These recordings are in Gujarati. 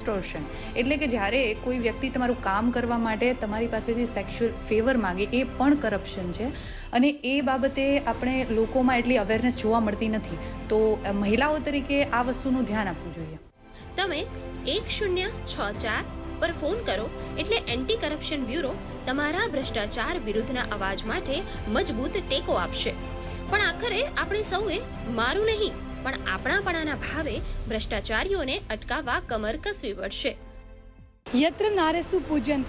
એક્સ્ટોર્શન એટલે કે જ્યારે કોઈ વ્યક્તિ તમારું કામ કરવા માટે તમારી પાસેથી સેક્સ્યુઅલ ફેવર માગે, એ પણ કરપ્શન છે. અને એ બાબતે આપણે લોકોમાં એટલી અવેરનેસ જોવા મળતી નથી. તો મહિલાઓ તરીકે આ વસ્તુનું ધ્યાન આપવું જોઈએ. તમે એક શૂન્ય છ ચાર પર ફોન કરો એટલે એન્ટી કરપ્શન બ્યુરો તમારા ભ્રષ્ટાચાર વિરુદ્ધના અવાજ માટે મજબૂત ટેકો આપશે. પણ આખરે આપણે સૌએ મારું નહીં. પણ આપણાપણાના ભાવે ભ્રષ્ટાચારીઓને અટકાવવા કમર કસવી પડશે. યત્ર નારેસુ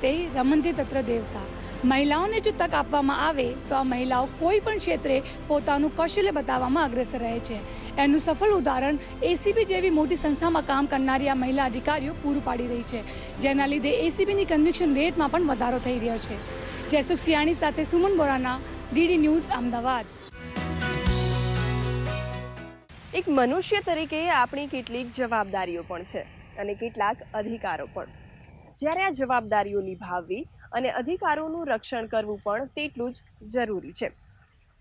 તે રમંતે તત્ર દેવતા. મહિલાઓને જો તક આપવામાં આવે, તો આ મહિલાઓ કોઈ પણ ક્ષેત્રે પોતાનું કૌશલ્ય બતાવવામાં અગ્રેસર રહે છે. એનું સફળ ઉદાહરણ એસીબી જેવી મોટી સંસ્થામાં કામ કરનારી આ મહિલા અધિકારીઓ પૂરું પાડી રહી છે, જેના લીધે એસીબીની કન્વિક્શન રેટમાં પણ વધારો થઈ રહ્યો છે. જયસુખ સિયાણી સાથે સુમન બોરાના ડીડી ન્યૂઝ અમદાવાદ. એક મનુષ્ય તરીકે આપણી કેટલીક જવાબદારીઓ પણ છે અને કેટલાક અધિકારો પણ. જ્યારે આ જવાબદારીઓ નિભાવવી અને અધિકારોનું રક્ષણ કરવું પણ તેટલું જ જરૂરી છે.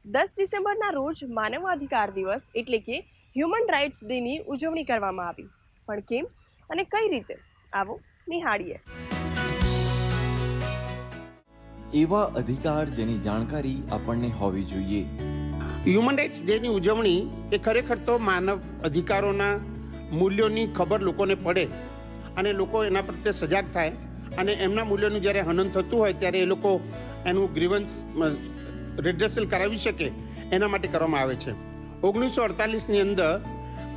દસ ડિસેમ્બરના રોજ માનવાધિકાર દિવસ એટલે કે હ્યુમન રાઇટ્સ ડેની ઉજવણી કરવામાં આવી. પણ કેમ અને કઈ રીતે? આવો નિહાળીએ. એવા અધિકાર જેની જાણકારી આપણને હોવી જોઈએ. હ્યુમન રાઇટ્સ ડેની ઉજવણી એ ખરેખર તો માનવ અધિકારોના મૂલ્યોની ખબર લોકોને પડે અને લોકો એના પ્રત્યે સજાગ થાય અને એમના મૂલ્યોનું જ્યારે હનન થતું હોય ત્યારે એ લોકો એનું ગ્રીવન્સ રિડ્રેસલ કરાવી શકે એના માટે કરવામાં આવે છે. ઓગણીસો અડતાલીસની અંદર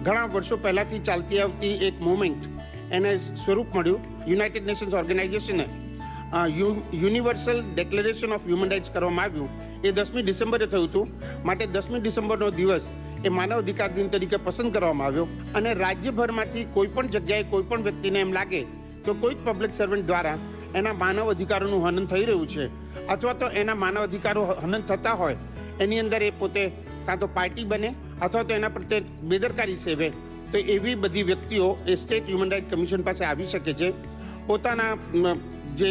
ઘણા વર્ષો પહેલાંથી ચાલતી આવતી એક મુવમેન્ટ એને સ્વરૂપ મળ્યું. United Nations ઓર્ગેનાઇઝેશને universal declaration of human rights કરવામાં આવ્યું, એ દસમી ડિસેમ્બરે થયું હતું. માટે દસમી ડિસેમ્બરનો દિવસ એ માનવ અધિકાર દિન તરીકે પસંદ કરવામાં આવ્યો અને રાજ્યભરમાંથી કોઈ પણ જગ્યાએ કોઈ પણ વ્યક્તિને એમ લાગે તો કોઈ જ પબ્લિક સર્વન્ટ દ્વારા એના માનવ અધિકારોનું હનન થઈ રહ્યું છે. અથવા તો એના માનવ અધિકારો હનન થતા હોય, એની અંદર એ પોતે કાં તો પાર્ટી બને, અથવા તો એના પ્રત્યે બેદરકારી સેવે, તો એવી બધી વ્યક્તિઓ એ સ્ટેટ હ્યુમન રાઇટ કમિશન પાસે આવી શકે છે. પોતાના જે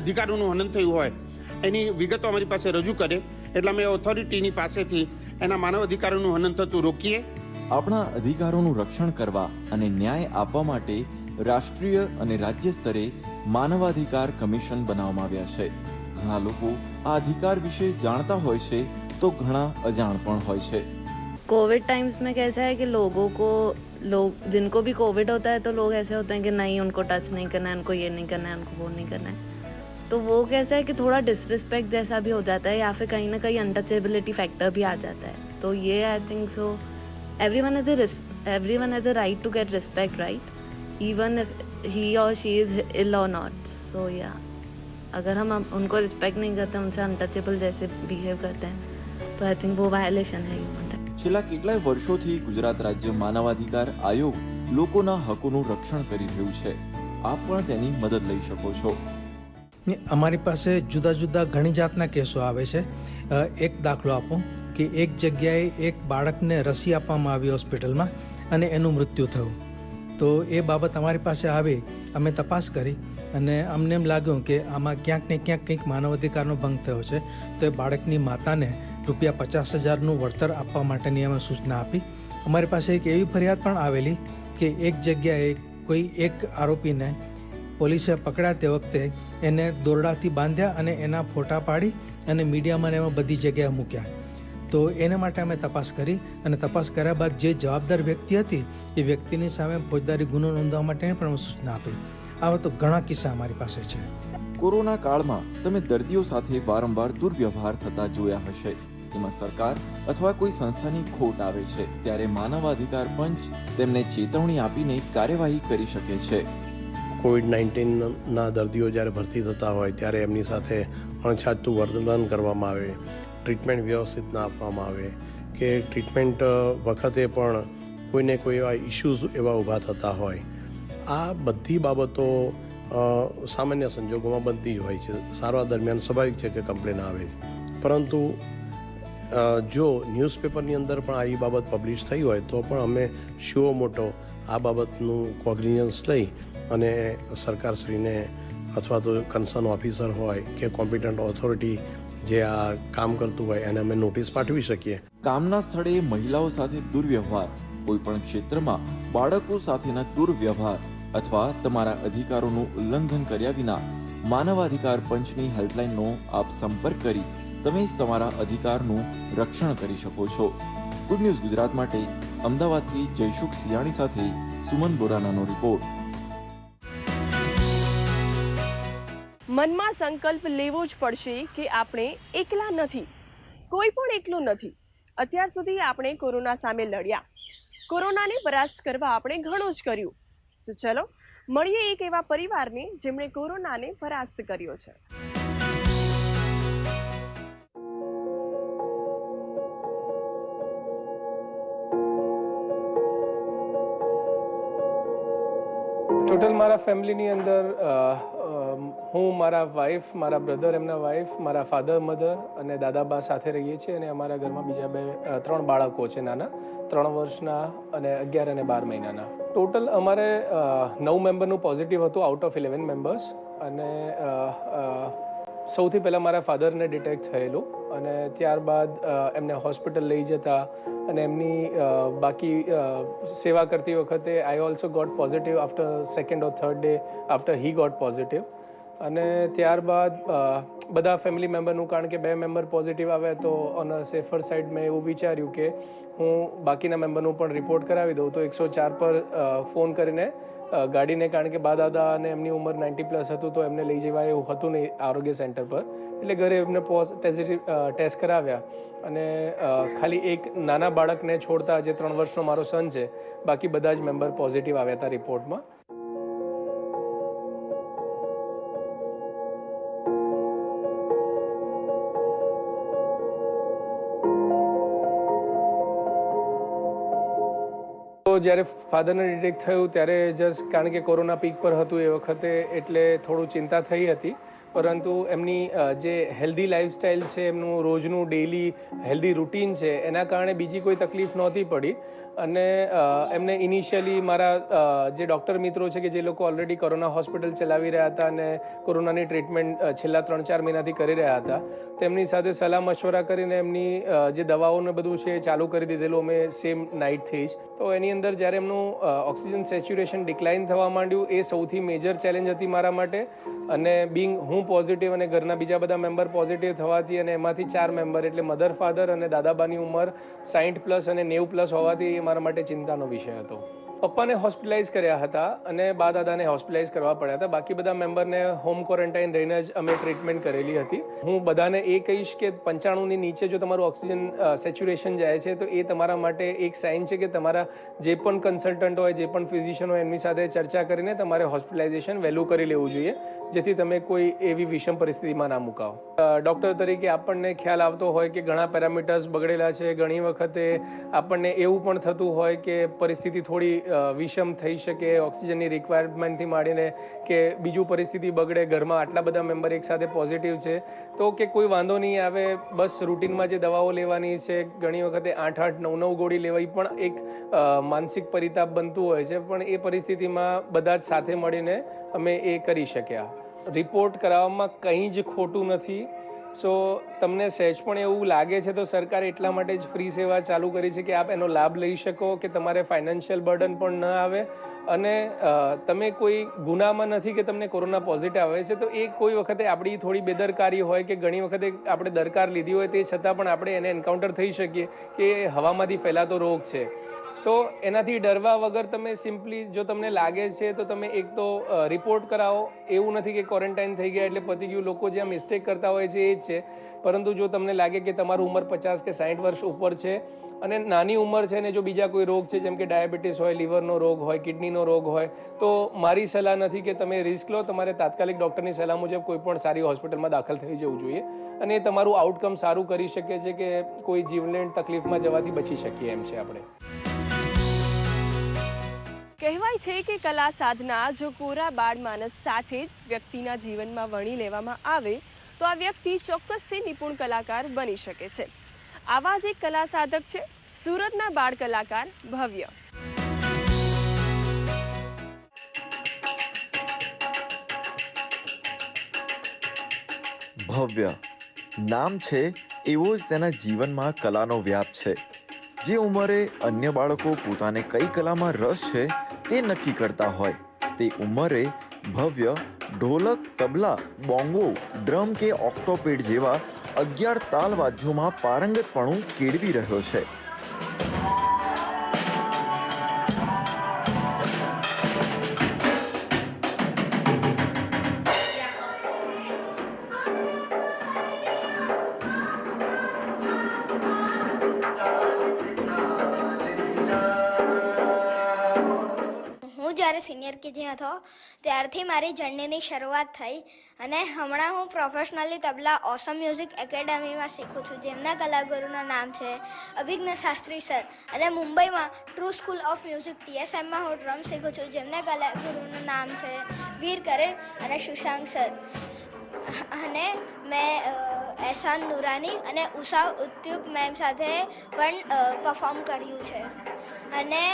અધિકારોનું હનન થયું હોય એની વિગતો અમારી પાસે રજૂ કરે એટલે અમે ઓથોરિટીની પાસેથી એના માનવ અધિકારોનું હનન થતું રોકીએ. આપણા અધિકારોનું રક્ષણ કરવા અને ન્યાય આપવા માટે રાષ્ટ્રીય અને રાજ્ય સ્તરે માનવાધિકાર કમિશન બનાવવામાં આવ્યા છે. ઘણા લોકો આ અધિકાર વિશે જાણતા હોય છે તો ઘણા અજાણ પણ હોય છે. કોવિડ ટાઈમ્સ મેં કહે છે કે લોકો કો लोग, जिनको भी कोविड होता है तो लोग ऐसे होते हैं कि नहीं, उनको टच नहीं करना है, उनको ये नहीं करना है, उनको वो नहीं करना है। तो वो कैसा है कि थोड़ा डिसरिस्पेक्ट जैसा भी हो जाता है या फिर कहीं ना कहीं अनटचेबिलिटी फैक्टर भी आ जाता है। तो ये I think so everyone has a everyone has a right to get respect right even if he और शी इज़ इल और नॉट सो या अगर हम उनको रिस्पेक्ट नहीं करते, उनसे अनटचेबल जैसे बिहेव करते हैं तो आई थिंक वो वायलेशन है राइट છેલ્લા કેટલાય વર્ષોથી ગુજરાત રાજ્ય માનવાધિકાર આયોગ લોકોના હકોનું રક્ષણ કરી રહ્યું છે. આપ પણ તેની મદદ લઈ શકો છો. અમારી પાસે જુદા જુદા ઘણી જાતના કેસો આવે છે. એક દાખલો આપો કે એક જગ્યાએ એક બાળકને રસી આપવામાં આવી હોસ્પિટલમાં અને એનું મૃત્યુ થયું. તો એ બાબત અમારી પાસે આવી, અમે તપાસ કરી અને અમને એમ લાગ્યું કે આમાં ક્યાંક ને ક્યાંક કંઈક માનવ અધિકારનો ભંગ થયો છે. તો એ બાળકની માતાને રૂપિયા પચાસ હજારનું વળતર આપવા માટેની અમે સૂચના આપી. અમારી પાસે એક એવી ફરિયાદ પણ આવેલી કે એક જગ્યાએ કોઈ એક આરોપીને પોલીસે પકડ્યા તે વખતે એને દોરડાથી બાંધ્યા અને એના ફોટા પાડી અને મીડિયામાં એમાં બધી જગ્યાએ મૂક્યા. તો એને માટે અમે તપાસ કરી અને તપાસ કર્યા બાદ જે જવાબદાર વ્યક્તિ હતી એ વ્યક્તિની સામે ફોજદારી ગુનો નોંધવા માટેની પણ સૂચના આપી. આવા તો ઘણા કિસ્સા અમારી પાસે છે. કોરોના કાળમાં તમે દર્દીઓ સાથે વારંવાર દુર્વ્યવહાર થતા જોયા હશે. જેમાં સરકાર અથવા કોઈ સંસ્થાની ખોટ આવે છે ત્યારે માનવ અધિકાર પંચ તેમને ચેતવણી આપીને કાર્યવાહી કરી શકે છે. કોવિડ નાઇન્ટીનના દર્દીઓ જ્યારે ભરતી થતા હોય ત્યારે એમની સાથે અણછાતું વર્તન કરવામાં આવે ટ્રીટમેન્ટ વ્યવસ્થિત ના આપવામાં આવે કે ટ્રીટમેન્ટ વખતે પણ કોઈને કોઈ એવા ઇશ્યુઝ એવા ઊભા થતા હોય આ બધી બાબતો સામાન્ય સંજોગોમાં બનતી જ હોય છે. સારવાર દરમિયાન સ્વાભાવિક છે કે કમ્પ્લેન આવે પરંતુ જો ન્યૂઝપેપરની અંદર પણ આવી બાબત પબ્લિશ થઈ હોય, તો પણ અમે શિવો મોટો આ બાબતનું કોગ્નિઝન્સ લઈ અને સરકારશ્રીને અથવા તો કન્સર્ન ઓફિસર હોય કે કોમ્પિટન્ટ ઓથોરિટી જે આ કામ કરતું હોય એને અમે નોટિસ પાઠવી શકીએ. કામના સ્થળે મહિલાઓ સાથે દુર્વ્યવહાર. કોઈ પણ ક્ષેત્રમાં બાળકો સાથેના દુર્વ્યવહાર અથવા તમારા અધિકારોનું ઉલ્લંઘન કર્યા વિના માનવાધિકાર પંચની હેલ્પલાઇનનો આપ સંપર્ક કરી તમે જ તમારા અધિકારનું રક્ષણ કરી શકો છો. ગુડ ન્યૂઝ ગુજરાત માટે અમદાવાદથી જયશુખ સિયાણી સાથે સુમન બોરાનાનો રિપોર્ટ મનમાં સંકલ્પ લેવો જ પડશે કે આપણે એકલા નથી, કોઈ પણ એકલું નથી. અત્યાર સુધી આપણે કોરોના સામે લડ્યા. કોરોનાને પરાસ્ત કરવા આપણે ઘણું જ કર્યું. તો ચલો, મળીએ એક એવા પરિવારને જેમણે કોરોનાને પરાસ્ત કર્યો છે. મારા ફેમિલીની અંદર હું, મારા વાઈફ મારા બ્રધર એમના વાઈફ મારા ફાધર મધર અને દાદાબા સાથે રહીએ છીએ અને અમારા ઘરમાં બીજા બે ત્રણ બાળકો છે નાના. ત્રણ વર્ષના અને અગિયાર અને બાર મહિનાના. ટોટલ અમારે નવ મેમ્બરનું પોઝિટિવ હતું આઉટ ઓફ ઇલેવન મેમ્બર્સ અને સૌથી પહેલાં મારા ફાધરને ડિટેક્ટ થયેલું અને ત્યારબાદ એમને હોસ્પિટલ લઈ જતા અને એમની બાકી સેવા કરતી વખતે I also got positive after second or third day after he got positive અને ત્યારબાદ બધા ફેમિલી મેમ્બરનું કારણ કે બે મેમ્બર પોઝિટિવ આવ્યા, તો ઓન અ સેફર સાઈડ મેં એવું વિચાર્યું કે હું બાકીના મેમ્બરનું પણ રિપોર્ટ કરાવી દઉં. તો એકસો ચાર પર ફોન કરીને ગાડીને કારણ કે બા દાદા અને એમની ઉંમર નાઇન્ટી પ્લસ હતું તો એમને લઈ જવાય એવું હતું નહીં આરોગ્ય સેન્ટર પર. એટલે ઘરે એમને પોઝિટિવ ટેસ્ટ કરાવ્યા. અને ખાલી એક નાના બાળકને છોડતા જે ત્રણ વર્ષનો મારો સન છે, બાકી બધા જ મેમ્બર પોઝિટિવ આવ્યા હતા રિપોર્ટમાં જ્યારે ફાધરને ડિટેક્ટ થયું ત્યારે જસ્ટ કારણ કે કોરોના પીક પર હતું એ વખતે એટલે થોડું ચિંતા થઈ હતી. પરંતુ એમની જે હેલ્ધી લાઈફસ્ટાઈલ છે, એમનું રોજનું ડેઈલી હેલ્ધી રૂટીન છે, એના કારણે બીજી કોઈ તકલીફ નહોતી પડી. અને એમને ઇનિશિયલી મારા જે ડૉક્ટર મિત્રો છે કે જે લોકો ઓલરેડી કોરોના હોસ્પિટલ ચલાવી રહ્યા હતા અને કોરોનાની ટ્રીટમેન્ટ છેલ્લા ત્રણ ચાર મહિનાથી કરી રહ્યા હતા, તેમની સાથે સલાહ મશવરા કરીને એમની જે દવાઓને બધું છે એ ચાલુ કરી દીધેલું, અમે સેમ નાઇટથી જ. તો એની અંદર જ્યારે એમનું ઓક્સિજન સેચ્યુરેશન ડિક્લાઇન થવા માંડ્યું, એ સૌથી મેજર ચેલેન્જ હતી મારા માટે. અને બિંગ હું પોઝિટિવ અને ઘરના બીજા બધા મેમ્બર પોઝિટિવ થવાથી અને એમાંથી ચાર મેમ્બર એટલે મધર ફાધર અને દાદાબાની ઉંમર સાઠ પ્લસ અને નેવું પ્લસ હોવાથી એ મારા માટે ચિંતાનો વિષય હતો. પપ્પાને હોસ્પિટલાઇઝ કર્યા હતા અને બા દાદાને હોસ્પિટલાઇઝ કરવા પડ્યા હતા. બાકી બધા મેમ્બરને હોમ ક્વોરન્ટાઇન રહીને જ અમે ટ્રીટમેન્ટ કરેલી હતી. હું બધાને એ કહીશ કે પંચાણુંની નીચે જો તમારું ઓક્સિજન સેચ્યુરેશન જાય છે, તો એ તમારા માટે એક સાઇન છે કે તમારા જે પણ કન્સલ્ટન્ટ હોય, જે પણ ફિઝિશિયન હોય, એમની સાથે ચર્ચા કરીને તમારે હોસ્પિટલાઇઝેશન વહેલું કરી લેવું જોઈએ, જેથી તમે કોઈ એવી વિષમ પરિસ્થિતિમાં ના મુકાવો. ડૉક્ટર તરીકે આપણને ખ્યાલ આવતો હોય કે ઘણા પેરામીટર્સ બગડેલા છે, ઘણી વખતે આપણને એવું પણ થતું હોય કે પરિસ્થિતિ થોડી વિષમ થઈ શકે, ઓક્સિજનની રિક્વાયરમેન્ટથી માંડીને કે બીજું પરિસ્થિતિ બગડે, ઘરમાં આટલા બધા મેમ્બર એકસાથે પોઝિટિવ છે, તો કે કોઈ વાંધો નહીં આવે, બસ રૂટીનમાં જે દવાઓ લેવાની છે, ઘણી વખતે આઠ આઠ નવ નવ ગોળી લેવાય, પણ એક માનસિક પરિતાપ બનતું હોય છે, પણ એ પરિસ્થિતિમાં બધા જ સાથે મળીને અમે એ કરી શક્યા. રિપોર્ટ કરાવવામાં કંઈ જ ખોટું નથી. સો તમને સહેજ પણ એવું લાગે છે તો સરકારે એટલા માટે જ ફ્રી સેવા ચાલુ કરી છે કે આપ એનો લાભ લઈ શકો કે તમારે ફાઇનાન્શિયલ બર્ડન પણ ન આવે? અને તમે કોઈ ગુનામાં નથી કે તમને કોરોના પોઝિટિવ આવે છે, તો એ કોઈ વખતે આપણી થોડી બેદરકારી હોય કે ઘણી વખતે આપણે દરકાર લીધી હોય તે છતાં પણ આપણે એને એન્કાઉન્ટર થઈ શકીએ કે હવામાંથી ફેલાતો રોગ છે. તો એનાથી ડરવા વગર તમે સિમ્પલી જો તમને લાગે છે, તો તમે એક તો રિપોર્ટ કરાવો. એવું નથી કે ક્વોરન્ટાઇન થઈ ગયા એટલે પતી ગયું. લોકો જ્યાં મિસ્ટેક કરતા હોય છે, એ જ છે. પરંતુ જો તમને લાગે કે તમારું ઉંમર પચાસ કે સાઠ વર્ષ ઉપર છે અને નાની ઉંમર છે ને જો બીજા કોઈ રોગ છે, જેમ કે ડાયાબિટીસ હોય, લીવરનો રોગ હોય, કિડનીનો રોગ હોય, તો મારી સલાહ નથી કે તમે રિસ્ક લો. તમારે તાત્કાલિક ડૉક્ટરની સલાહ મુજબ કોઈ પણ સારી હોસ્પિટલમાં દાખલ થઈ જવું જોઈએ અને તમારું આઉટકમ સારું કરી શકે છે કે કોઈ જીવલેણ તકલીફમાં જવાથી બચી શકીએ એમ છે આપણે. કહેવાય છે કે કલા સાધના જો કોરા બાળ માનસ સાથે જ વ્યક્તિના જીવનમાં વણી લેવામાં આવે, તો આ વ્યક્તિ ચોક્કસથી નિપુણ કલાકાર બની શકે છે. આવા જ એક કલા સાધક છે, સુરતના બાળ કલાકાર ભવ્ય. ભવ્ય. નામ છે, એવો જ તેના જીવનમાં કલાનો વ્યાપ છે. જે ઉંમરે અન્ય બાળકો પોતાને કઈ કલામાં રસ છે તે નક્કી કરતા હોય. તે ઉંમરે ભવ્ય ઢોલક, તબલા, બોંગો, ડ્રમ કે ઓક્ટોપેડ જેવા અગિયાર તાલ વાદ્યોમાં પારંગતપણું કેળવી રહ્યો છે. જ્યારે સિનિયર કેજી હતો ત્યારથી મારી જર્નીની શરૂઆત થઈ. અને હમણાં હું પ્રોફેશનલી તબલા ઓસમ મ્યુઝિક એકેડેમીમાં શીખું છું, જેમના કલાગુરુનું નામ છે અભિજ્ઞ શાસ્ત્રી સર. અને મુંબઈમાં ટ્રુ સ્કૂલ ઓફ મ્યુઝિક ટીએસએમમાં હું ડ્રમ શીખું છું, જેમના કલાગુરુનું નામ છે વીર કરેર અને સુશાંક સર. અને મેં એહસાન નુરાની અને ઉષા ઉત્યુબ મેમ સાથે પણ પરફોર્મ કર્યું છે. અને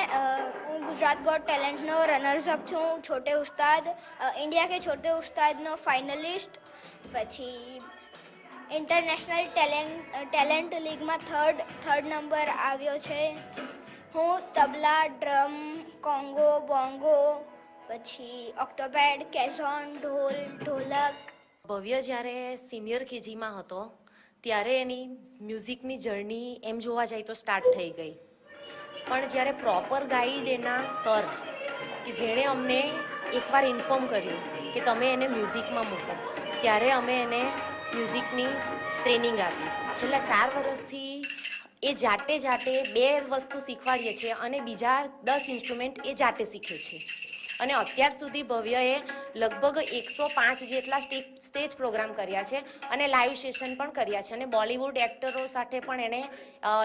હું ગુજરાત ગોટ ટેલેન્ટનો રનર્સ અપ છું. છોટે ઉસ્તાદ ઇન્ડિયા કે છોટે ઉસ્તાદનો ફાઇનલિસ્ટ પછી ઇન્ટરનેશનલ ટેલેન્ટ ટેલેન્ટ લીગમાં થર્ડ થર્ડ નંબર આવ્યો છે. હું તબલા ડ્રમ કોંગો બોંગો પછી ઓક્ટોપેડ કેઝોન ઢોલ ઢોલક ભવ્ય જ્યારે સિનિયર કેજીમાં હતો, ત્યારે એની મ્યુઝિકની જર્ની એમ જોવા જાય તો સ્ટાર્ટ થઈ ગઈ. પણ જ્યારે પ્રોપર ગાઈડ એના સર કે જેણે અમને એકવાર ઇન્ફોર્મ કર્યું કે તમે એને મ્યુઝિકમાં મૂકો, ત્યારે અમે એને મ્યુઝિકની ટ્રેનિંગ આપી. છેલ્લા ચાર વર્ષથી એ જાતે જાતે બે વસ્તુ શીખવાડીએ છીએ અને બીજા દસ ઇન્સ્ટ્રુમેન્ટ એ જાતે શીખે છે. અને અત્યાર સુધી ભવ્યએ લગભગ એકસો પાંચ જેટલા સ્ટેજ પ્રોગ્રામ કર્યા છે અને લાઈવ સેશન પણ કર્યા છે અને બોલિવૂડ એક્ટરો સાથે પણ એણે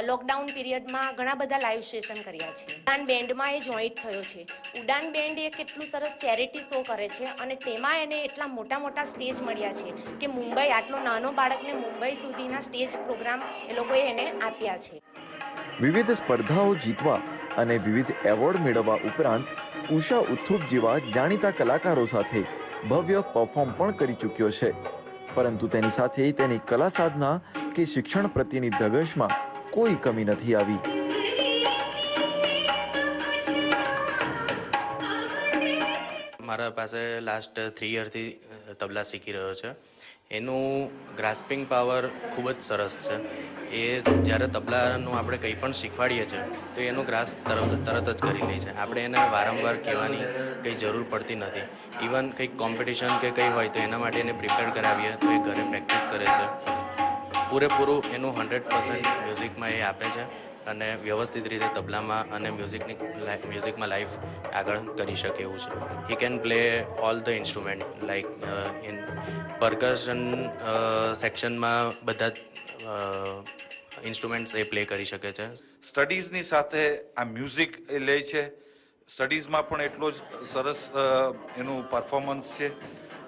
લોકડાઉન પીરિયડમાં ઘણા બધા લાઈવ સેશન કર્યા છે. ઉડાન બેન્ડમાં એ જોઈન્ટ થયો છે. ઉડાન બેન્ડ એ કેટલું સરસ ચેરિટી શો કરે છે અને તેમાં એને એટલા મોટા મોટા સ્ટેજ મળ્યા છે કે મુંબઈ, આટલો નાનો બાળકને મુંબઈ સુધીના સ્ટેજ પ્રોગ્રામ એ લોકોએ એને આપ્યા છે. વિવિધ સ્પર્ધાઓ જીતવા અને વિવિધ એવોર્ડ મેળવવા ઉપરાંત ઉષા ઉથુપ જેવા જાણીતા કલાકારો સાથે ભવ્ય પરફોર્મ પણ કરી ચૂક્યો છે. પરંતુ તેની સાથે તેની કલા સાધના કે શિક્ષણ પ્રત્યેની ધગશમાં કોઈ કમી નથી આવી. મારા પાસે લાસ્ટ થ્રી યરથી તબલા શીખી રહ્યો છે. એનું ગ્રાસ્પિંગ પાવર ખૂબ જ સરસ છે. એ જ્યારે તબલાનું આપણે કંઈ પણ શીખવાડીએ છીએ, તો એનો ગ્રાસ તરત તરત જ કરી લે છે. આપણે એને વારંવાર કહેવાની કંઈ જરૂર પડતી નથી. ઇવન કંઈક કોમ્પિટિશન કે કંઈ હોય, તો એના માટે એને પ્રિપેર કરાવીએ, તો એ ઘરે પ્રેક્ટિસ કરે છે. પૂરેપૂરું એનું હંડ્રેડ પર્સન્ટ મ્યુઝિકમાં એ આપે છે. અને વ્યવસ્થિત રીતે તબલામાં અને મ્યુઝિકની મ્યુઝિકમાં લાઈફ આગળ કરી શકે એવું છે. He can play all the instrument like in percussion સેક્શનમાં બધા જ ઇન્સ્ટ્રુમેન્ટ્સ એ પ્લે કરી શકે છે. સ્ટડીઝની સાથે આ મ્યુઝિક એ લે છે. સ્ટડીઝમાં પણ એટલો જ સરસ એનું પરફોર્મન્સ છે.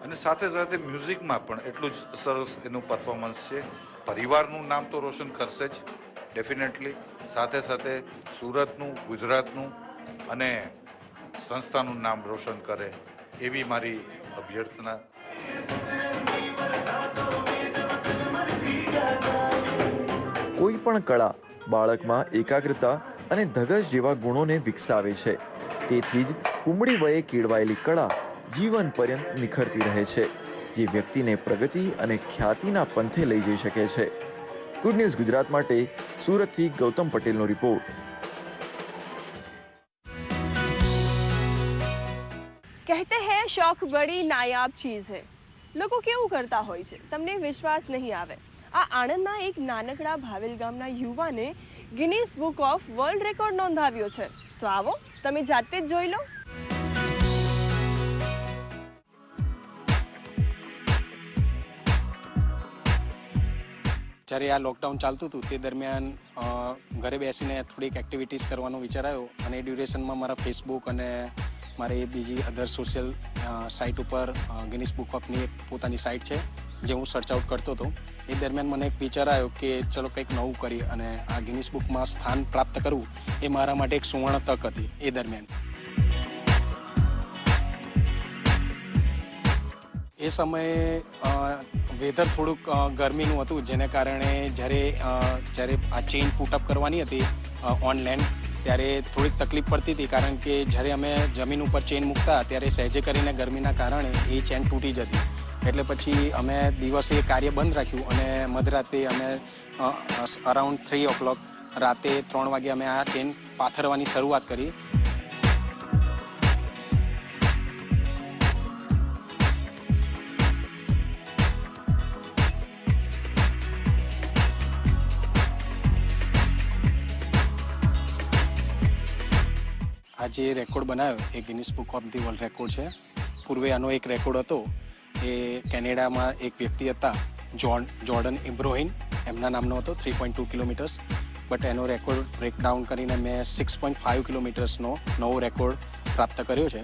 અને સાથે સાથે મ્યુઝિકમાં પણ એટલું જ સરસ એનું પરફોર્મન્સ છે. પરિવારનું નામ તો રોશન કરશે જ ડેફિનેટલી સાથે સાથે સુરતનું, ગુજરાતનું અને સંસ્થાનું નામ રોશન કરે એવી મારી અભ્યર્થના. કોઈ પણ કળા બાળકમાં એકાગ્રતા અને ધગશ જેવા ગુણોને વિકસાવે છે. તેથી જ કુમળી વયે કેળવાયેલી કળા જીવન પર્યંત નિખરતી રહે છે, જે વ્યક્તિને પ્રગતિ અને ખ્યાતિના પંથે લઈ જઈ શકે છે. ગુડ ન્યૂઝ ગુજરાત માટે, સુરતથી ગૌતમ પટેલનો રિપોર્ટ. કહેતે હૈ, શોખ બડી નાયાબ ચીઝ હૈ. લોકો કેવું કરતા હોય છે? તમને વિશ્વાસ નહીં આવે. આ આણંદના એક નાનકડા ભાવેલ ગામના યુવાને Guinness book of world record નોંધાવ્યો છે. તો આવો, તમે જાતે જ જોઈ લો. જ્યારે આ લોકડાઉન ચાલતું હતું, તે દરમિયાન ઘરે બેસીને થોડીક એક્ટિવિટીઝ કરવાનો વિચાર આવ્યો અને એ ડ્યુરેશનમાં મારા ફેસબુક અને મારી બીજી અધર સોશિયલ સાઇટ ઉપર ગિનિસ બુક ઓફની એક પોતાની સાઇટ છે, જે હું સર્ચ આઉટ કરતો હતો. એ દરમિયાન મને એક વિચાર આવ્યો કે ચલો કંઈક નવું કરી અને આ ગિનિસ બુકમાં સ્થાન પ્રાપ્ત કરવું એ મારા માટે એક સુવર્ણ તક હતી એ દરમિયાન. એ સમયે વેધર થોડુંક ગરમીનું હતું, જેને કારણે જ્યારે જ્યારે આ ચેઇન પુટઅપ કરવાની હતી ઓનલાઈન ત્યારે થોડીક તકલીફ પડતી હતી, કારણ કે જ્યારે અમે જમીન ઉપર ચેન મૂકતા, ત્યારે સહેજે કરીને ગરમીના કારણે એ ચેન તૂટી જતી. એટલે પછી અમે દિવસે કાર્ય બંધ રાખ્યું અને મધરાતે અમે અરાઉન્ડ થ્રી ઓ ક્લોક રાતે ત્રણ વાગે અમે આ ચેન પાથરવાની શરૂઆત કરી. આ જે રેકોર્ડ બનાવ્યો એ Guinness book of the world record છે. પૂર્વે આનો એક રેકોર્ડ હતો, એ કેનેડામાં એક વ્યક્તિ હતા જોન જોર્ડન ઇબ્રોહિન એમના નામનો હતો three point two kilometres but એનો રેકોર્ડ બ્રેકડાઉન કરીને મેં સિક્સ પોઈન્ટ ફાઇવ કિલોમીટર્સનો નવો રેકોર્ડ પ્રાપ્ત કર્યો છે.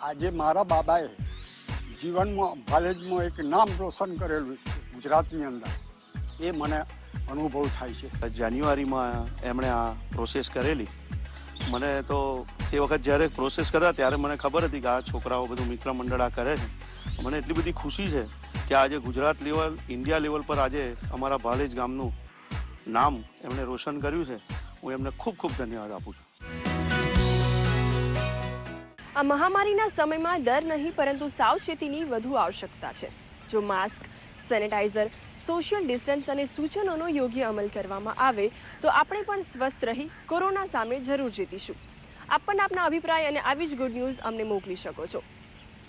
આજે મારા બાબાએ જીવનમાં ભાલેજમાં એક નામ રોશન કરેલું ગુજરાતની અંદર. એ મને અનુભવ થાય છે. જાન્યુઆરીમાં એમણે આ પ્રોસેસ કરેલી. મને તો તે વખત જ્યારે પ્રોસેસ કર્યા ત્યારે મને ખબર હતી કે આ છોકરાઓ બધું મિત્ર મંડળ આ કરે છે. મને એટલી બધી ખુશી છે કે આજે ગુજરાત લેવલ ઇન્ડિયા લેવલ પર આજે અમારા ભાલેજ ગામનું નામ એમણે રોશન કર્યું છે. હું એમને ખૂબ ખૂબ ધન્યવાદ આપું છું. આ મહામારીના સમયમાં ડર નહીં પરંતુ સાવચેતીની વધુ આવશ્યકતા છે. જો માસ્ક, સેનેટાઈઝર, સોશિયલ ડિસ્ટન્સ અને સૂચનોનો યોગ્ય અમલ કરવામાં આવે, તો આપણે પણ સ્વસ્થ રહી કોરોના સામે જરૂર જીતીશું. આપ પણ આપના અભિપ્રાય અને આવી જ ગુડ ન્યૂઝ અમને મોકલી શકો છો.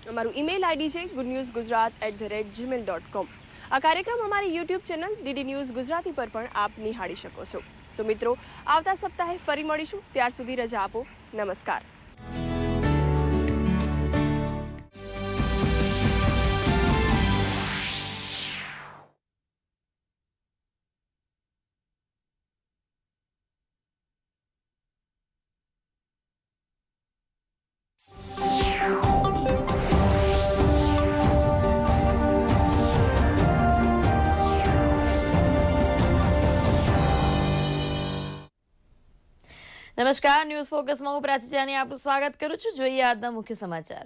અમારું ઈમેલ આઈડી છે good news Gujarat at the rate Gmail dot com આ કાર્યક્રમ અમારી YouTube channel DD news Gujarati પર પણ આપ નિહાળી શકો છો. તો મિત્રો, આવતા સપ્તાહે ફરી મળીશું. ત્યાર સુધી રજા આપો. નમસ્કાર. નમસ્કાર ન્યૂઝ ફોકસમાં હું પ્રાચી જાની, આપનું સ્વાગત કરું છું. જોઈએ આજના મુખ્ય સમાચાર.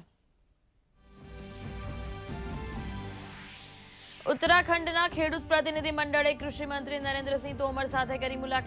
ઉત્તરાખંડના ખેડૂત પ્રતિનિધિ મંડળે કૃષિ મંત્રી નરેન્દ્રસિંહ તોમર સાથે કરી મુલાકાત.